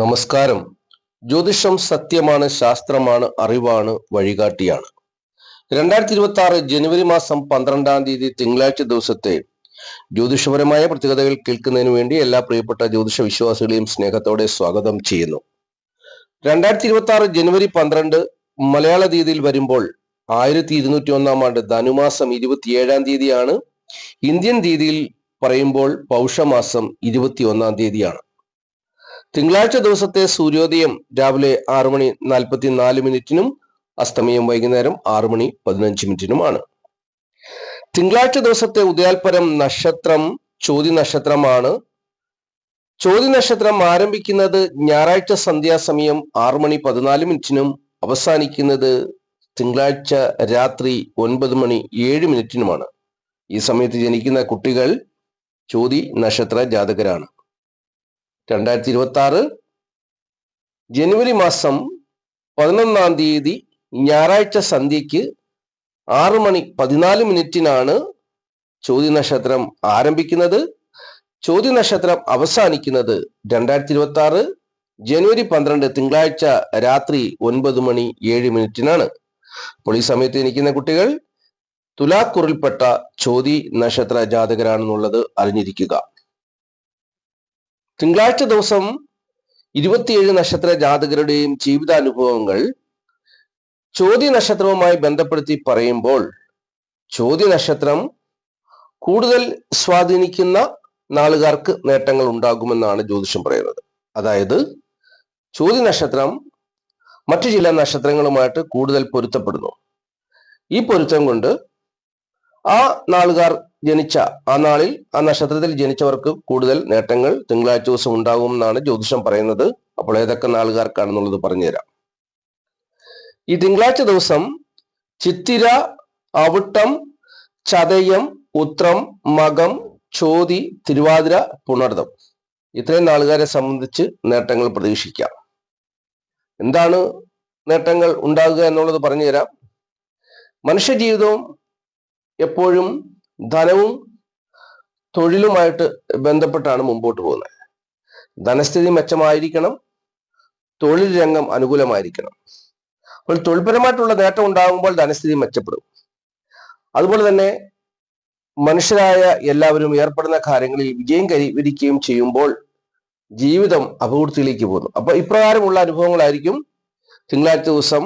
നമസ്കാരം. ജ്യോതിഷം സത്യമാണ് ശാസ്ത്രമാണ് അറിവാണ് വഴികാട്ടിയാണ്. രണ്ടായിരത്തി ഇരുപത്തി ആറ് ജനുവരി മാസം പന്ത്രണ്ടാം തീയതി തിങ്കളാഴ്ച ദിവസത്തെ ജ്യോതിഷപരമായ പ്രത്യേകതകൾ കേൾക്കുന്നതിന് വേണ്ടി എല്ലാ പ്രിയപ്പെട്ട ജ്യോതിഷ വിശ്വാസികളെയും സ്നേഹത്തോടെ സ്വാഗതം ചെയ്യുന്നു. രണ്ടായിരത്തി ഇരുപത്തി ആറ് ജനുവരി പന്ത്രണ്ട് മലയാള തീയതിയിൽ വരുമ്പോൾ ആയിരത്തി ഇരുന്നൂറ്റി ഒന്നാം ആണ്ട് ധനുമാസം ഇരുപത്തിയേഴാം തീയതിയാണ്. ഇന്ത്യൻ തീയതിയിൽ പറയുമ്പോൾ പൗഷമാസം ഇരുപത്തി ഒന്നാം തീയതിയാണ്. തിങ്കളാഴ്ച ദിവസത്തെ സൂര്യോദയം രാവിലെ ആറു മണി നാൽപ്പത്തി നാല് മിനിറ്റിനും അസ്തമയം വൈകുന്നേരം ആറു മണി പതിനഞ്ച് മിനിറ്റിനുമാണ്. തിങ്കളാഴ്ച ദിവസത്തെ ഉദയാൽപരം നക്ഷത്രം ചോതി നക്ഷത്രമാണ്. ചോതി നക്ഷത്രം ആരംഭിക്കുന്നത് ഞായറാഴ്ച സന്ധ്യാസമയം ആറു മണി പതിനാല് മിനിറ്റിനും അവസാനിക്കുന്നത് തിങ്കളാഴ്ച രാത്രി ഒൻപത് മണി ഏഴ് മിനിറ്റിനുമാണ്. ഈ സമയത്ത് ജനിക്കുന്ന കുട്ടികൾ ചോതി നക്ഷത്ര ജാതകരാണ്. രണ്ടായിരത്തി ഇരുപത്തി ആറ് ജനുവരി മാസം പതിനൊന്നാം തീയതി ഞായറാഴ്ച സന്ധ്യയ്ക്ക് ആറ് മണി പതിനാല് മിനിറ്റിനാണ് ചോദ്യ നക്ഷത്രം ആരംഭിക്കുന്നത്. ചോദ്യ നക്ഷത്രം അവസാനിക്കുന്നത് രണ്ടായിരത്തി ഇരുപത്തി ആറ് ജനുവരി പന്ത്രണ്ട് തിങ്കളാഴ്ച രാത്രി ഒൻപത് മണി ഏഴ് മിനിറ്റിനാണ്. അപ്പോൾ ഈ സമയത്ത് ഇരിക്കുന്ന കുട്ടികൾ തുലാക്കുറിൽപ്പെട്ട ചോതി നക്ഷത്ര ജാതകരാണെന്നുള്ളത് അറിഞ്ഞിരിക്കുക. തിങ്കളാഴ്ച ദിവസം ഇരുപത്തിയേഴ് നക്ഷത്ര ജാതകരുടെയും ജീവിതാനുഭവങ്ങൾ ചോദ്യ നക്ഷത്രവുമായി ബന്ധപ്പെടുത്തി പറയുമ്പോൾ ചോദ്യ നക്ഷത്രം കൂടുതൽ സ്വാധീനിക്കുന്ന നാളുകാർക്ക് നേട്ടങ്ങൾ ഉണ്ടാകുമെന്നാണ് ജ്യോതിഷം പറയുന്നത്. അതായത് ചോദ്യ നക്ഷത്രം മറ്റു ചില നക്ഷത്രങ്ങളുമായിട്ട് കൂടുതൽ പൊരുത്തപ്പെടുന്നു. ഈ പൊരുത്തം കൊണ്ട് ആ നാളുകാർ ജനിച്ച ആ നാളിൽ ആ നക്ഷത്രത്തിൽ ജനിച്ചവർക്ക് കൂടുതൽ നേട്ടങ്ങൾ തിങ്കളാഴ്ച ദിവസം ഉണ്ടാകും എന്നാണ് ജ്യോതിഷം പറയുന്നത്. അപ്പോൾ ഏതൊക്കെ നാളുകാർക്കാണെന്നുള്ളത് പറഞ്ഞുതരാം. ഈ തിങ്കളാഴ്ച ദിവസം ചിത്തിര അവിട്ടം ചതയം ഉത്രം മകം ചോതി തിരുവാതിര പുണർദം. ഇത്രയും നാളുകാരെ സംബന്ധിച്ച് നേട്ടങ്ങൾ പ്രതീക്ഷിക്കാം. എന്താണ് നേട്ടങ്ങൾ ഉണ്ടാകുക എന്നുള്ളത് പറഞ്ഞുതരാം. മനുഷ്യജീവിതവും എപ്പോഴും ധനവും തൊഴിലുമായിട്ട് ബന്ധപ്പെട്ടാണ് മുമ്പോട്ട് പോകുന്നത്. ധനസ്ഥിതി മെച്ചമായിരിക്കണം തൊഴിൽ രംഗം അനുകൂലമായിരിക്കണം. അപ്പോൾ തൊഴിൽപരമായിട്ടുള്ള നേട്ടം ഉണ്ടാകുമ്പോൾ ധനസ്ഥിതി മെച്ചപ്പെടും. അതുപോലെ തന്നെ മനുഷ്യരായ എല്ലാവരും ഏർപ്പെടുന്ന കാര്യങ്ങളിൽ വിജയം കൈവരിക്കുകയും ചെയ്യുമ്പോൾ ജീവിതം അപകീർത്തിയിലേക്ക് പോകുന്നു. അപ്പൊ ഇപ്രകാരമുള്ള അനുഭവങ്ങളായിരിക്കും തിങ്കളാഴ്ച ദിവസം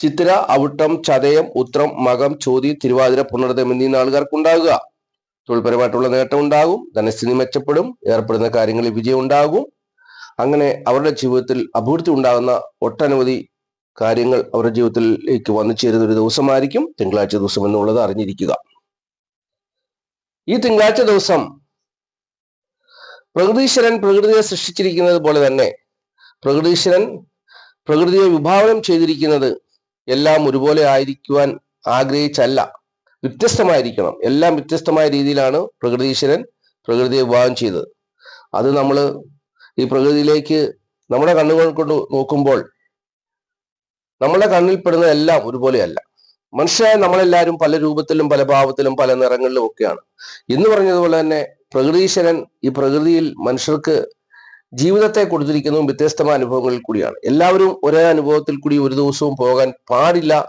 ചിത്തിര അവിട്ടം ചതയം ഉത്രം മകം ചോതി തിരുവാതിര പുണർദം എന്നീ നാളുകാർക്ക് ഉണ്ടാകുക തൊഴിൽപരമായിട്ടുള്ള നേട്ടം ഉണ്ടാകും. ധനസ്ഥിതി മെച്ചപ്പെടും. ഏർപ്പെടുന്ന കാര്യങ്ങളിൽ വിജയം ഉണ്ടാകും. അങ്ങനെ അവരുടെ ജീവിതത്തിൽ അഭിവൃദ്ധി ഉണ്ടാകുന്ന ഒട്ടനവധി കാര്യങ്ങൾ അവരുടെ ജീവിതത്തിലേക്ക് വന്നു ചേരുന്ന ഒരു ദിവസമായിരിക്കും തിങ്കളാഴ്ച ദിവസം എന്നുള്ളത് അറിഞ്ഞിരിക്കുക. ഈ തിങ്കളാഴ്ച ദിവസം പ്രകൃതീശ്വരൻ പ്രകൃതിയെ സൃഷ്ടിച്ചിരിക്കുന്നത് പോലെ തന്നെ പ്രകൃതീശ്വരൻ പ്രകൃതിയെ വിഭാവനം ചെയ്തിരിക്കുന്നത് എല്ലാം ഒരുപോലെ ആയിരിക്കുവാൻ ആഗ്രഹിച്ചല്ല. വ്യത്യസ്തമായിരിക്കണം. എല്ലാം വ്യത്യസ്തമായ രീതിയിലാണ് പ്രകൃതീശ്വരൻ പ്രകൃതിയെ വിവാഹം ചെയ്തത്. അത് നമ്മൾ ഈ പ്രകൃതിയിലേക്ക് നമ്മുടെ കണ്ണുകൾ കൊണ്ട് നോക്കുമ്പോൾ നമ്മുടെ കണ്ണിൽപ്പെടുന്ന എല്ലാം ഒരുപോലെയല്ല. മനുഷ്യരായ നമ്മളെല്ലാവരും പല രൂപത്തിലും പല ഭാവത്തിലും പല നിറങ്ങളിലും ഒക്കെയാണ്. എന്ന് പറഞ്ഞതുപോലെ തന്നെ പ്രകൃതീശ്വരൻ ഈ പ്രകൃതിയിൽ മനുഷ്യർക്ക് ജീവിതത്തെ കൊടുത്തിരിക്കുന്നതും വ്യത്യസ്തമായ അനുഭവങ്ങളിൽ കൂടിയാണ്. എല്ലാവരും ഒരേ അനുഭവത്തിൽ കൂടി ഒരു ദിവസവും പോകാൻ പാടില്ല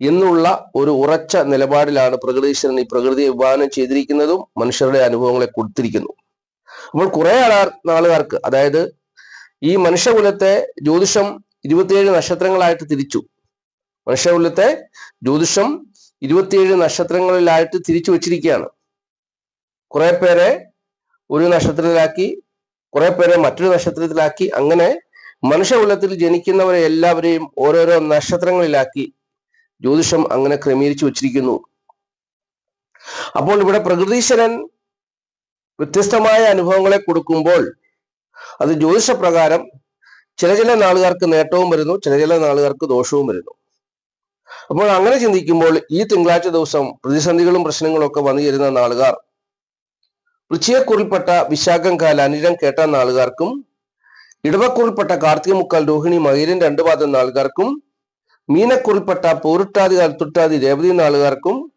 എന്നുള്ള ഒരു ഉറച്ച നിലപാടിലാണ് പ്രകൃതീശ്വരൻ ഈ പ്രകൃതിയെ വിഭാവനം ചെയ്തിരിക്കുന്നതും മനുഷ്യരുടെ അനുഭവങ്ങളെ കൊടുത്തിരിക്കുന്നു. അപ്പോൾ കുറെ ആളാർ നാളുകാർക്ക് അതായത് ഈ മനുഷ്യകുലത്തെ ജ്യോതിഷം ഇരുപത്തിയേഴ് നക്ഷത്രങ്ങളായിട്ട് തിരിച്ചു. മനുഷ്യകുലത്തെ ജ്യോതിഷം ഇരുപത്തിയേഴ് നക്ഷത്രങ്ങളിലായിട്ട് തിരിച്ചു വച്ചിരിക്കുകയാണ്. കുറെ പേരെ ഒരു നക്ഷത്രത്തിലാക്കി കുറെ പേരെ മറ്റൊരു നക്ഷത്രത്തിലാക്കി. അങ്ങനെ മനുഷ്യകുലത്തിൽ ജനിക്കുന്നവരെ എല്ലാവരെയും ഓരോരോ നക്ഷത്രങ്ങളിലാക്കി ജ്യോതിഷം അങ്ങനെ ക്രമീകരിച്ചു വച്ചിരിക്കുന്നു. അപ്പോൾ ഇവിടെ പ്രകൃതീശ്വരൻ വ്യത്യസ്തമായ അനുഭവങ്ങളെ കൊടുക്കുമ്പോൾ അത് ജ്യോതിഷ പ്രകാരം ചില ചില നാളുകാർക്ക് നേട്ടവും വരുന്നു ചില ചില നാളുകാർക്ക് ദോഷവും വരുന്നു. അപ്പോൾ അങ്ങനെ ചിന്തിക്കുമ്പോൾ ഈ തിങ്കളാഴ്ച ദിവസം പ്രതിസന്ധികളും പ്രശ്നങ്ങളും ഒക്കെ വന്നു ചേരുന്ന നാളുകാർ വൃശ്ചികക്കുറിൽപ്പെട്ട വിശാഖം കാല അനിരം കേട്ട നാളുകാർക്കും ഇടവക്കുറിൽപ്പെട്ട കാർത്തിക മുക്കാൽ രോഹിണി മഹീരൻ രണ്ടു പാദം നാളുകാർക്കും മീനക്കുറിൽപ്പെട്ട പൂരുട്ടാതി അൽത്തുട്ടാതി രേവതി നാളുകാർക്കും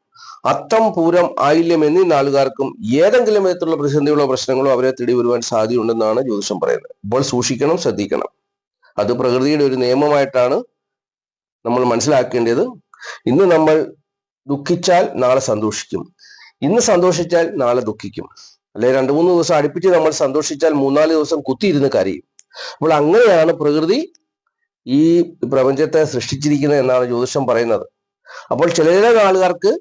അത്തം പൂരം ആയില്യം എന്നീ നാളുകാർക്കും ഏതെങ്കിലും വിധത്തിലുള്ള പ്രതിസന്ധികളോ പ്രശ്നങ്ങളോ അവരെ തേടി വരുവാൻ സാധ്യതയുണ്ടെന്നാണ് ജ്യോതിഷം പറയുന്നത്. അപ്പോൾ സൂക്ഷിക്കണം ശ്രദ്ധിക്കണം. അത് പ്രകൃതിയുടെ ഒരു നിയമമായിട്ടാണ് നമ്മൾ മനസ്സിലാക്കേണ്ടത്. ഇന്ന് നമ്മൾ ദുഃഖിച്ചാൽ നാളെ സന്തോഷിക്കും. ഇന്ന് സന്തോഷിച്ചാൽ നാളെ ദുഃഖിക്കും. അല്ലെ രണ്ടു മൂന്ന് ദിവസം അടുപ്പിച്ച് നമ്മൾ സന്തോഷിച്ചാൽ മൂന്നാൽ ദിവസം കുത്തിയിരുന്ന് കരയും. അപ്പോൾ അങ്ങനെയാണ് പ്രകൃതി ഈ പ്രപഞ്ചത്തെ സൃഷ്ടിച്ചിരിക്കുന്നത് എന്നാണ് ജ്യോതിഷം പറയുന്നത്. അപ്പോൾ ചില ചില ആളുകാർക്ക്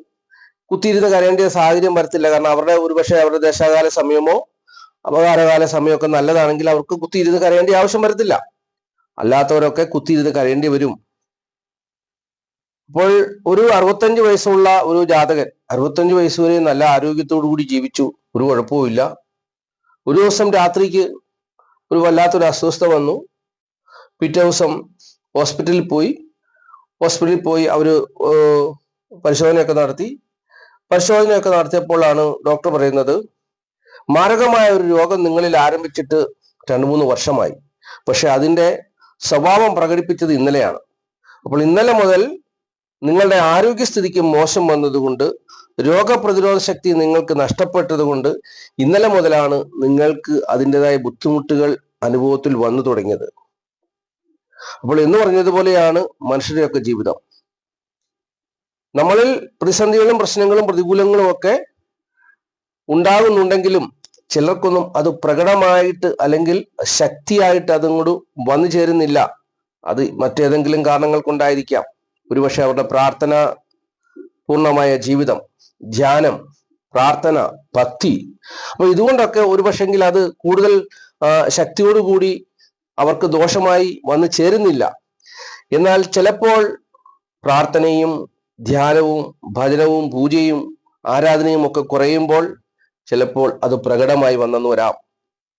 കുത്തിയിരുന്ന് കരയേണ്ട സാഹചര്യം വരത്തില്ല. കാരണം അവരുടെ ഒരുപക്ഷെ അവരുടെ ദശാകാല സമയമോ അപകാരകാല സമയമൊക്കെ നല്ലതാണെങ്കിൽ അവർക്ക് കുത്തിയിരുന്ന് കരയേണ്ട ആവശ്യം വരത്തില്ല. അല്ലാത്തവരൊക്കെ കുത്തിയിരുന്ന് കരയേണ്ടി വരും. അപ്പോൾ ഒരു അറുപത്തഞ്ച് വയസ്സുള്ള ഒരു ജാതകൻ അറുപത്തഞ്ച് വയസ്സ് വരെ നല്ല ആരോഗ്യത്തോടു കൂടി ജീവിച്ചു ഒരു കുഴപ്പവുമില്ല. ഒരു ദിവസം രാത്രിക്ക് ഒരു വല്ലാത്തൊരു അസ്വസ്ഥ വന്നു. പിറ്റേ ദിവസം ഹോസ്പിറ്റലിൽ പോയി. ഹോസ്പിറ്റലിൽ പോയി അവർ പരിശോധനയൊക്കെ നടത്തി. പരിശോധനയൊക്കെ നടത്തിയപ്പോഴാണ് ഡോക്ടർ പറയുന്നത് മാരകമായ ഒരു രോഗം നിങ്ങളിൽ ആരംഭിച്ചിട്ട് രണ്ട് മൂന്ന് വർഷമായി. പക്ഷെ അതിന്റെ സ്വഭാവം പ്രകടിപ്പിച്ചത് ഇന്നലെയാണ്. അപ്പോൾ ഇന്നലെ മുതൽ നിങ്ങളുടെ ആരോഗ്യസ്ഥിതിക്ക് മോശം വന്നതുകൊണ്ട് രോഗപ്രതിരോധ ശക്തി നിങ്ങൾക്ക് നഷ്ടപ്പെട്ടതുകൊണ്ട് ഇന്നലെ മുതലാണ് നിങ്ങൾക്ക് അതിന്റെതായ ബുദ്ധിമുട്ടുകൾ അനുഭവത്തിൽ വന്നു തുടങ്ങിയത്. അപ്പോൾ എന്ന് പറഞ്ഞതുപോലെയാണ് മനുഷ്യരുടെയൊക്കെ ജീവിതം. നമ്മളിൽ പ്രതിസന്ധികളും പ്രശ്നങ്ങളും പ്രതികൂലങ്ങളും ഒക്കെ ഉണ്ടാകുന്നുണ്ടെങ്കിലും ചിലർക്കൊന്നും അത് പ്രകടമായിട്ട് അല്ലെങ്കിൽ ശക്തിയായിട്ട് അതങ്ങോട്ട് വന്നു ചേരുന്നില്ല. അത് മറ്റേതെങ്കിലും കാരണങ്ങൾ കൊണ്ടായിരിക്കാം. ഒരുപക്ഷെ അവരുടെ പ്രാർത്ഥന പൂർണമായ ജീവിതം ധ്യാനം പ്രാർത്ഥന ഭക്തി. അപ്പൊ ഇതുകൊണ്ടൊക്കെ ഒരുപക്ഷെങ്കിൽ അത് കൂടുതൽ ശക്തിയോടുകൂടി അവർക്ക് ദോഷമായി വന്നു ചേരുന്നില്ല. എന്നാൽ ചിലപ്പോൾ പ്രാർത്ഥനയും ധ്യാനവും ഭജനവും പൂജയും ആരാധനയും ഒക്കെ കുറയുമ്പോൾ ചിലപ്പോൾ അത് പ്രകടമായി വന്നെന്ന് വരാം.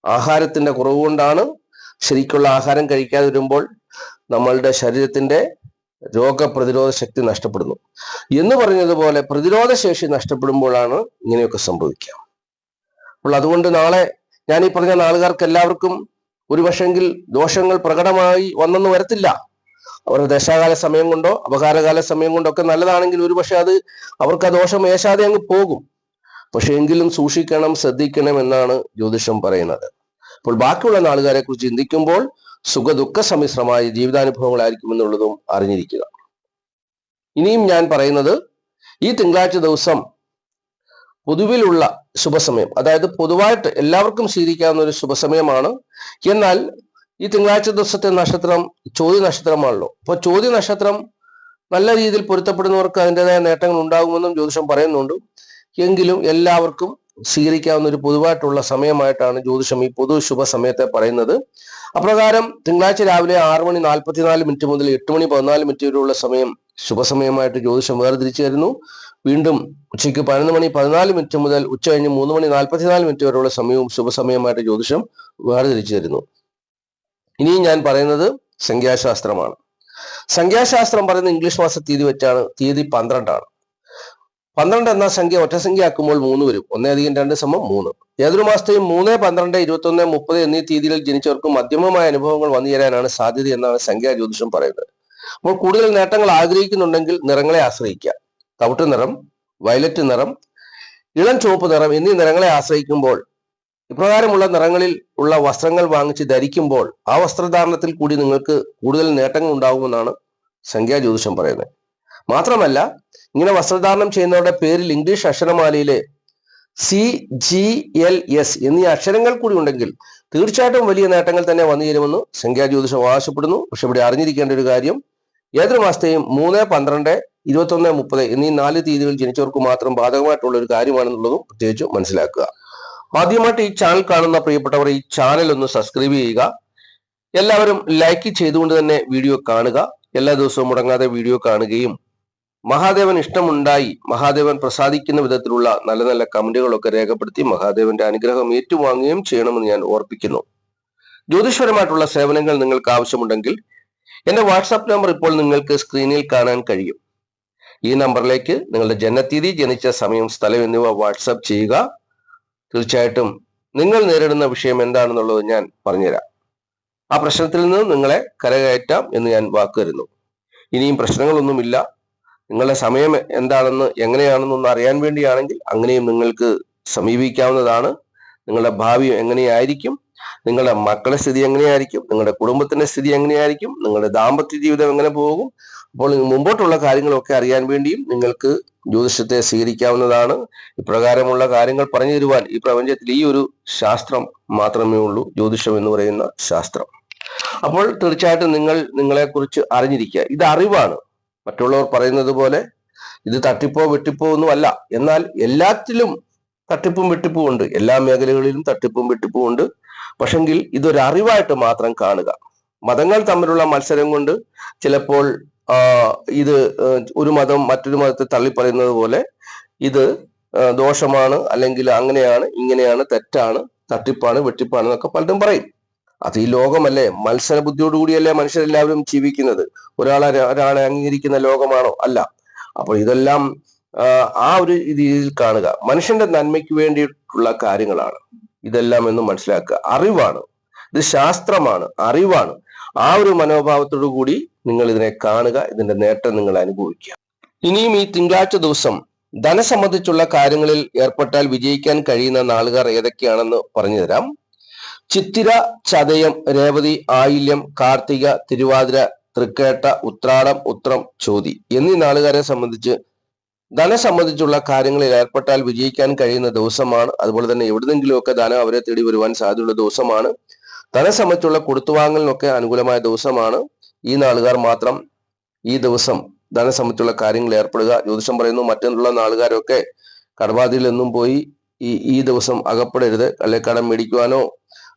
ആഹാരത്തിന്റെ കുറവ് കൊണ്ടാണ് ശരിക്കുള്ള ആഹാരം കഴിക്കാതെ വരുമ്പോൾ നമ്മളുടെ ശരീരത്തിന്റെ രോഗപ്രതിരോധ ശക്തി നഷ്ടപ്പെടുന്നു. എന്ന് പറഞ്ഞതുപോലെ പ്രതിരോധ ശേഷി നഷ്ടപ്പെടുമ്പോഴാണ് ഇങ്ങനെയൊക്കെ സംഭവിക്കുക. അപ്പോൾ അതുകൊണ്ട് നാളെ ഞാൻ ഈ പറഞ്ഞ നാളുകാർക്ക് എല്ലാവർക്കും ഒരു പക്ഷെങ്കിൽ ദോഷങ്ങൾ പ്രകടമായി വന്നെന്ന് വരത്തില്ല. അവർ ദശാകാല സമയം കൊണ്ടോ അപകാരകാല സമയം കൊണ്ടോ ഒക്കെ നല്ലതാണെങ്കിൽ ഒരു പക്ഷെ അത് അവർക്ക് ആ ദോഷം ഏശാതെ അങ്ങ് പോകും. പക്ഷെ എങ്കിലും സൂക്ഷിക്കണം ശ്രദ്ധിക്കണം എന്നാണ് ജ്യോതിഷം പറയുന്നത്. അപ്പോൾ ബാക്കിയുള്ള നാളുകാരെ കുറിച്ച് ചിന്തിക്കുമ്പോൾ സുഖദുഃഖ സമ്മിശ്രമായ ജീവിതാനുഭവങ്ങളായിരിക്കും എന്നുള്ളതും അറിഞ്ഞിരിക്കുക. ഇനിയും ഞാൻ പറയുന്നത് ഈ തിങ്കളാഴ്ച ദിവസം പൊതുവിലുള്ള ശുഭസമയം അതായത് പൊതുവായിട്ട് എല്ലാവർക്കും സ്വീകരിക്കാവുന്ന ഒരു ശുഭസമയമാണ്. എന്നാൽ ഈ തിങ്കളാഴ്ച ദിവസത്തെ നക്ഷത്രം ചോദ്യ നക്ഷത്രമാണല്ലോ. അപ്പൊ ചോദ്യ നക്ഷത്രം നല്ല രീതിയിൽ പൊരുത്തപ്പെടുന്നവർക്ക് അതിന്റെതായ നേട്ടങ്ങൾ ഉണ്ടാകുമെന്നും ജ്യോതിഷം പറയുന്നുണ്ട്. എങ്കിലും എല്ലാവർക്കും സ്വീകരിക്കാവുന്ന ഒരു പൊതുവായിട്ടുള്ള സമയമായിട്ടാണ് ജ്യോതിഷം ഈ പൊതു ശുഭ സമയത്തെ പറയുന്നത്. അപ്രകാരം തിങ്കളാഴ്ച രാവിലെ ആറ് മണി നാൽപ്പത്തിനാല് മിനിറ്റ് മുതൽ എട്ട് മണി പതിനാല് മിനിറ്റ് വരെയുള്ള സമയം ശുഭസമയമായിട്ട് ജ്യോതിഷം വേർതിരിച്ചു തരുന്നു. വീണ്ടും ഉച്ചയ്ക്ക് പതിനൊന്ന് മണി പതിനാല് മിനിറ്റ് മുതൽ ഉച്ച കഴിഞ്ഞ് മൂന്ന് മണി നാൽപ്പത്തിനാല് മിനിറ്റ് വരെയുള്ള സമയവും ശുഭസമയമായിട്ട് ജ്യോതിഷം വേർതിരിച്ചു തരുന്നു. ഇനിയും ഞാൻ പറയുന്നത് സംഖ്യാശാസ്ത്രമാണ്. സംഖ്യാശാസ്ത്രം പറയുന്ന ഇംഗ്ലീഷ് മാസ തീയതി വെച്ചാണ് തീയതി പന്ത്രണ്ടാണ്. പന്ത്രണ്ട് എന്ന സംഖ്യ ഒറ്റ സംഖ്യ ആക്കുമ്പോൾ മൂന്ന് വരും. ഒന്നേ അധികം രണ്ട് സമം മൂന്ന്. ഏതൊരു മാസത്തെയും മൂന്ന് പന്ത്രണ്ട് ഇരുപത്തൊന്ന് മുപ്പത് എന്നീ തീയതികളിൽ ജനിച്ചവർക്ക് മധ്യമമായ അനുഭവങ്ങൾ വന്നു ചേരാനാണ് സാധ്യത എന്നാണ് സംഖ്യാ ജ്യോതിഷം പറയുന്നത്. അപ്പോൾ കൂടുതൽ നേട്ടങ്ങൾ ആഗ്രഹിക്കുന്നുണ്ടെങ്കിൽ നിറങ്ങളെ ആശ്രയിക്കുക. തവിട്ട് നിറം വയലറ്റ് നിറം ഇളം ചുവപ്പ് നിറം എന്നീ നിറങ്ങളെ ആശ്രയിക്കുമ്പോൾ ഇപ്രകാരമുള്ള നിറങ്ങളിൽ ഉള്ള വസ്ത്രങ്ങൾ വാങ്ങിച്ച് ധരിക്കുമ്പോൾ ആ വസ്ത്രധാരണത്തിൽ കൂടി നിങ്ങൾക്ക് കൂടുതൽ നേട്ടങ്ങൾ ഉണ്ടാകുമെന്നാണ് സംഖ്യാ ജ്യോതിഷം പറയുന്നത്. മാത്രമല്ല ഇങ്ങനെ വസ്ത്രധാരണം ചെയ്യുന്നവരുടെ പേരിൽ ഇംഗ്ലീഷ് അക്ഷരമാലയിലെ സി ജി എൽ എസ് എന്നീ അക്ഷരങ്ങൾ കൂടി ഉണ്ടെങ്കിൽ തീർച്ചയായിട്ടും വലിയ നേട്ടങ്ങൾ തന്നെ വന്നു ചേരുമെന്ന് സംഖ്യാ ജ്യോതിഷം അവകാശപ്പെടുന്നു പക്ഷെ ഇവിടെ അറിഞ്ഞിരിക്കേണ്ട ഒരു കാര്യം ഏതൊരു മാസത്തെയും മൂന്ന് പന്ത്രണ്ട് ഇരുപത്തൊന്ന് മുപ്പത് എന്നീ നാല് തീയതികളിൽ ജനിച്ചവർക്ക് മാത്രം ബാധകമായിട്ടുള്ള ഒരു കാര്യമാണെന്നുള്ളതും പ്രത്യേകിച്ച് മനസ്സിലാക്കുക. ആദ്യമായിട്ട് ഈ ചാനൽ കാണുന്ന പ്രിയപ്പെട്ടവർ ഈ ചാനൽ ഒന്ന് സബ്സ്ക്രൈബ് ചെയ്യുക. എല്ലാവരും ലൈക്ക് ചെയ്തുകൊണ്ട് തന്നെ വീഡിയോ കാണുക. എല്ലാ ദിവസവും മുടങ്ങാതെ വീഡിയോ കാണുകയും മഹാദേവൻ ഇഷ്ടമുണ്ടായി. മഹാദേവൻ പ്രസാദിക്കുന്ന വിധത്തിലുള്ള നല്ല നല്ല കമന്റുകളൊക്കെ രേഖപ്പെടുത്തി മഹാദേവന്റെ അനുഗ്രഹം ഏറ്റുവാങ്ങുകയും ചെയ്യണമെന്ന് ഞാൻ ഓർപ്പിക്കുന്നു. ജ്യോതിഷപരമായിട്ടുള്ള സേവനങ്ങൾ നിങ്ങൾക്ക് ആവശ്യമുണ്ടെങ്കിൽ എന്റെ വാട്സാപ്പ് നമ്പർ ഇപ്പോൾ നിങ്ങൾക്ക് സ്ക്രീനിൽ കാണാൻ കഴിയും. ഈ നമ്പറിലേക്ക് നിങ്ങളുടെ ജനനത്തീയതി ജനിച്ച സമയം സ്ഥലം എന്നിവ വാട്സാപ്പ് ചെയ്യുക. തീർച്ചയായിട്ടും നിങ്ങൾ നേരിടുന്ന വിഷയം എന്താണെന്നുള്ളത് ഞാൻ പറഞ്ഞുതരാം. ആ പ്രശ്നത്തിൽ നിന്ന് നിങ്ങളെ കരകയറ്റാം എന്ന് ഞാൻ വാക്കുവരുന്നു ഇനിയും പ്രശ്നങ്ങളൊന്നുമില്ല. നിങ്ങളുടെ സമയം എന്താണെന്ന് എങ്ങനെയാണെന്നൊന്ന് അറിയാൻ വേണ്ടിയാണെങ്കിൽ അങ്ങനെയും നിങ്ങൾക്ക് സമീപിക്കാവുന്നതാണ്. നിങ്ങളുടെ ഭാവി എങ്ങനെയായിരിക്കും? നിങ്ങളുടെ മക്കളുടെ സ്ഥിതി എങ്ങനെയായിരിക്കും? നിങ്ങളുടെ കുടുംബത്തിന്റെ സ്ഥിതി എങ്ങനെയായിരിക്കും? നിങ്ങളുടെ ദാമ്പത്യ ജീവിതം എങ്ങനെ പോകും? അപ്പോൾ മുമ്പോട്ടുള്ള കാര്യങ്ങളൊക്കെ അറിയാൻ വേണ്ടിയും നിങ്ങൾക്ക് ജ്യോതിഷത്തെ സ്വീകരിക്കാവുന്നതാണ്. ഇപ്രകാരമുള്ള കാര്യങ്ങൾ പറഞ്ഞു തരുവാൻ ഈ പ്രപഞ്ചത്തിൽ ഈ ഒരു ശാസ്ത്രം മാത്രമേ ഉള്ളൂ. ജ്യോതിഷം എന്ന് പറയുന്ന ശാസ്ത്രം. അപ്പോൾ തീർച്ചയായിട്ടും നിങ്ങൾ നിങ്ങളെക്കുറിച്ച് അറിഞ്ഞിരിക്കുക. ഇത് അറിവാണ്. മറ്റുള്ളവർ പറയുന്നത് പോലെ ഇത് തട്ടിപ്പോ വെട്ടിപ്പോ ഒന്നും അല്ല. എന്നാൽ എല്ലാത്തിലും തട്ടിപ്പും വെട്ടിപ്പും ഉണ്ട്. എല്ലാ മേഖലകളിലും തട്ടിപ്പും വെട്ടിപ്പും ഉണ്ട്. പക്ഷെങ്കിൽ ഇതൊരു അറിവായിട്ട് മാത്രം കാണുക. മതങ്ങൾ തമ്മിലുള്ള മത്സരം കൊണ്ട് ചിലപ്പോൾ ഇത് ഒരു മതം മറ്റൊരു മതത്തെ തള്ളിപ്പറയുന്നത് പോലെ ഇത് ദോഷമാണ് അല്ലെങ്കിൽ അങ്ങനെയാണ് ഇങ്ങനെയാണ് തെറ്റാണ് തട്ടിപ്പാണ് വെട്ടിപ്പാണ് എന്നൊക്കെ പലരും പറയും. അത് ഈ ലോകമല്ലേ? മത്സര ബുദ്ധിയോടുകൂടിയല്ലേ മനുഷ്യരെല്ലാവരും ജീവിക്കുന്നത്? ഒരാളെ ഒരാളെ അംഗീകരിക്കുന്ന ലോകമാണോ? അല്ല. അപ്പോൾ ഇതെല്ലാം ആ, ഒരു രീതിയിൽ കാണുക. മനുഷ്യന്റെ നന്മയ്ക്ക് വേണ്ടിയിട്ടുള്ള കാര്യങ്ങളാണ് ഇതെല്ലാം എന്ന് മനസ്സിലാക്കുക. അറിവാണ്. ഇത് ശാസ്ത്രമാണ്. അറിവാണ്. ആ ഒരു മനോഭാവത്തോടു കൂടി നിങ്ങൾ ഇതിനെ കാണുക. ഇതിന്റെ നേട്ടം നിങ്ങൾ അനുഭവിക്കുക. ഇനിയും ഈ തിങ്കളാഴ്ച ദിവസം ധനസംബന്ധിച്ചുള്ള കാര്യങ്ങളിൽ ഏർപ്പെട്ടാൽ വിജയിക്കാൻ കഴിയുന്ന നാളുകാർ ഏതൊക്കെയാണെന്ന് പറഞ്ഞു തരാം ചിത്തിര ചതയം രേവതി ആയില്യം കാർത്തിക തിരുവാതിര തൃക്കേട്ട ഉത്രാടം ഉത്രം ചോതി എന്നീ നാളുകാരെ സംബന്ധിച്ച് ധനം സംബന്ധിച്ചുള്ള കാര്യങ്ങളിൽ ഏർപ്പെട്ടാൽ വിജയിക്കാൻ കഴിയുന്ന ദിവസമാണ്. അതുപോലെ തന്നെ എവിടുന്നെങ്കിലുമൊക്കെ ധനം അവരെ തേടി വരുവാൻ സാധ്യതയുള്ള ദിവസമാണ്. ധനം സംബന്ധിച്ചുള്ള കൊടുത്തുവാങ്ങലിനൊക്കെ അനുകൂലമായ ദിവസമാണ്. ഈ നാളുകാർ മാത്രം ഈ ദിവസം ധനം സംബന്ധിച്ചുള്ള കാര്യങ്ങളിൽ ഏർപ്പെടുക. ജ്യോതിഷം പറയുന്നു മറ്റുള്ള നാളുകാരൊക്കെ കടബാധയിൽ നിന്നും പോയി ഈ ഈ ദിവസം അകപ്പെടരുത്. അല്ലെ കടം മേടിക്കുവാനോ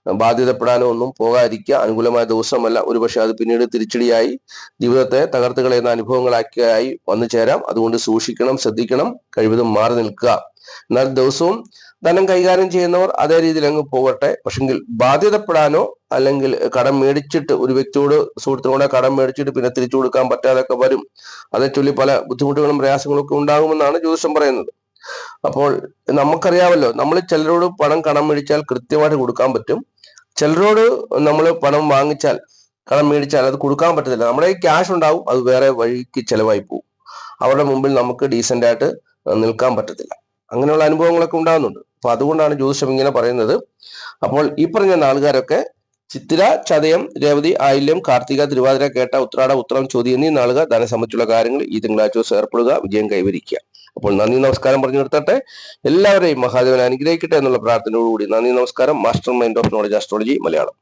ബാധ്യതപ്പെടാനോ ഒന്നും പോകാതിരിക്കുക. അനുകൂലമായ ദിവസമല്ല. ഒരുപക്ഷെ അത് പിന്നീട് തിരിച്ചടിയായി ജീവിതത്തെ തകർത്ത് കളയുന്ന അനുഭവങ്ങളാക്കിയായി വന്നു ചേരാം. അതുകൊണ്ട് സൂക്ഷിക്കണം ശ്രദ്ധിക്കണം കഴിവതും മാറി നിൽക്കുക. എന്നാൽ ദിവസവും ധനം കൈകാര്യം ചെയ്യുന്നവർ അതേ രീതിയിൽ അങ്ങ് പോകട്ടെ. പക്ഷെങ്കിൽ ബാധ്യതപ്പെടാനോ അല്ലെങ്കിൽ കടം മേടിച്ചിട്ട് ഒരു വ്യക്തിയോട് സുഹൃത്തിനോടെ കടം മേടിച്ചിട്ട് പിന്നെ തിരിച്ചു കൊടുക്കാൻ പറ്റാതൊക്കെ വരും. അതേ ചൊല്ലി പല ബുദ്ധിമുട്ടുകളും പ്രയാസങ്ങളും ഒക്കെ ഉണ്ടാകുമെന്നാണ് ജ്യോതിഷം പറയുന്നത്. അപ്പോൾ നമുക്കറിയാമല്ലോ നമ്മൾ ചിലരോട് പണം കടം മേടിച്ചാൽ കൃത്യമായിട്ട് കൊടുക്കാൻ പറ്റും. ചിലരോട് നമ്മൾ പണം വാങ്ങിച്ചാൽ കടം മേടിച്ചാൽ അത് കൊടുക്കാൻ പറ്റത്തില്ല. നമ്മുടെ ക്യാഷ് ഉണ്ടാവും അത് വേറെ വഴിക്ക് ചിലവായി പോകും അവരുടെ മുമ്പിൽ നമുക്ക് ഡീസന്റ് ആയിട്ട് നിൽക്കാൻ പറ്റത്തില്ല. അങ്ങനെയുള്ള അനുഭവങ്ങളൊക്കെ ഉണ്ടാകുന്നുണ്ട്. അപ്പൊ അതുകൊണ്ടാണ് ജ്യോതിഷം ഇങ്ങനെ പറയുന്നത്. അപ്പോൾ ഈ പറഞ്ഞ നാളുകാരൊക്കെ ചിത്തിര ചതയം രേവതി ആയില്യം കാർത്തിക തിരുവാതിര കേട്ട ഉത്രാട ഉത്രം ചോദ്യം എന്നീ നാളുക ധനസംബന്ധിച്ചുള്ള കാര്യങ്ങൾ ഈ തിങ്കളാഴ്ച ദിവസം ഏർപ്പെടുക വിജയം കൈവരിക്കുക. അപ്പോൾ നന്ദി നമസ്കാരം പറഞ്ഞു നിർത്തട്ടെ. എല്ലാവരെയും മഹാദേവൻ അനുഗ്രഹിക്കട്ടെ എന്നുള്ള പ്രാർത്ഥനയോടുകൂടി നന്ദി നമസ്കാരം. Master mind of knowledge astrology Malayalam.